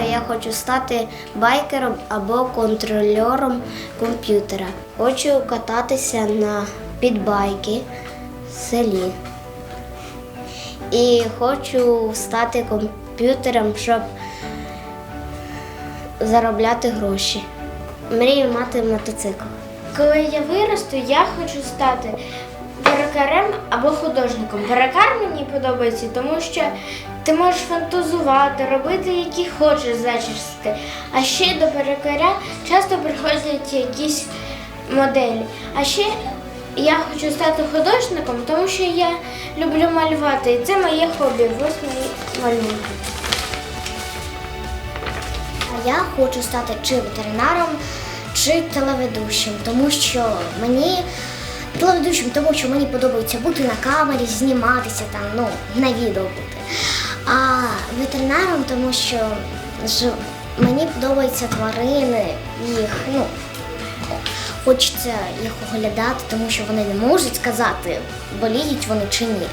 я хочу стати байкером або контрольором комп'ютера. Хочу кататися на підбайки в селі. І хочу стати комп'ютером, щоб заробляти гроші. Мрію мати мотоцикл. Коли я виросту, я хочу стати перукарем або художником. Перукар мені подобається, тому що ти можеш фантазувати, робити які хочеш зачіски. А ще до перукаря часто приходять якісь моделі. А ще я хочу стати художником, тому що я люблю малювати. І це моє хобі. Ось мої малюнки. А я хочу стати чи ветеринаром, чи телеведущим, тому що мені телеведущим, тому що мені подобається бути на камері, зніматися там, ну, на відео бути. А ветеринаром, тому що ж, мені подобаються тварини, їх, ну, хочеться їх оглядати, тому що вони не можуть сказати, боліють вони чи ні.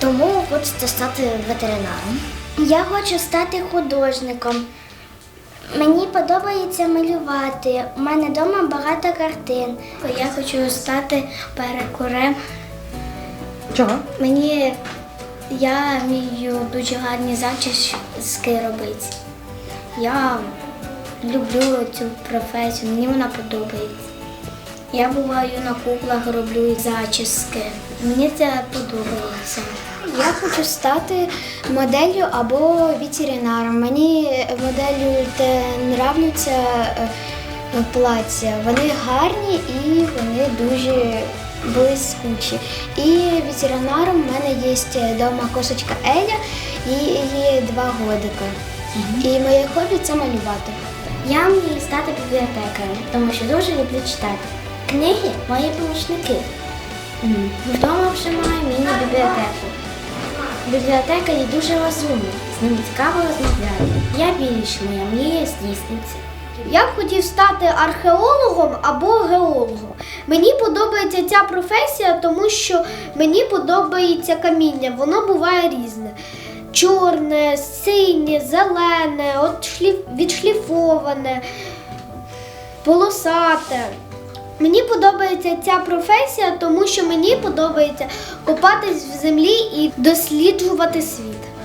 Тому хочеться стати ветеринаром. Я хочу стати художником. Мені подобається малювати. У мене вдома багато картин. Я хочу стати перекурем. Чого? Мені я вмію дуже гарні зачіски робити. Я люблю цю професію, мені вона подобається. Я буваю на куклах, роблю зачіски. Мені це подобається. Я хочу стати моделлю або ветеринаром. Мені моделлю те нравляться е, плаття. Вони гарні і вони дуже блискучі. І ветеринаром в мене є вдома кошечка Еля, і їй два годика. І моє хобі це малювати. Я мрію стати бібліотекарем, тому що дуже люблю читати. Книги мої помічники. Вдома вже маю міні-бібліотеку. Бібліотекарі дуже розумні, з ними цікаво розмовляти. Я що моя мрія здійсниться. Я б хотів стати археологом або геологом. Мені подобається ця професія, тому що мені подобається каміння. Воно буває різне. Чорне, синє, зелене, відшліфоване, полосате. Мені подобається ця професія, тому що мені подобається копатись в землі і досліджувати світ.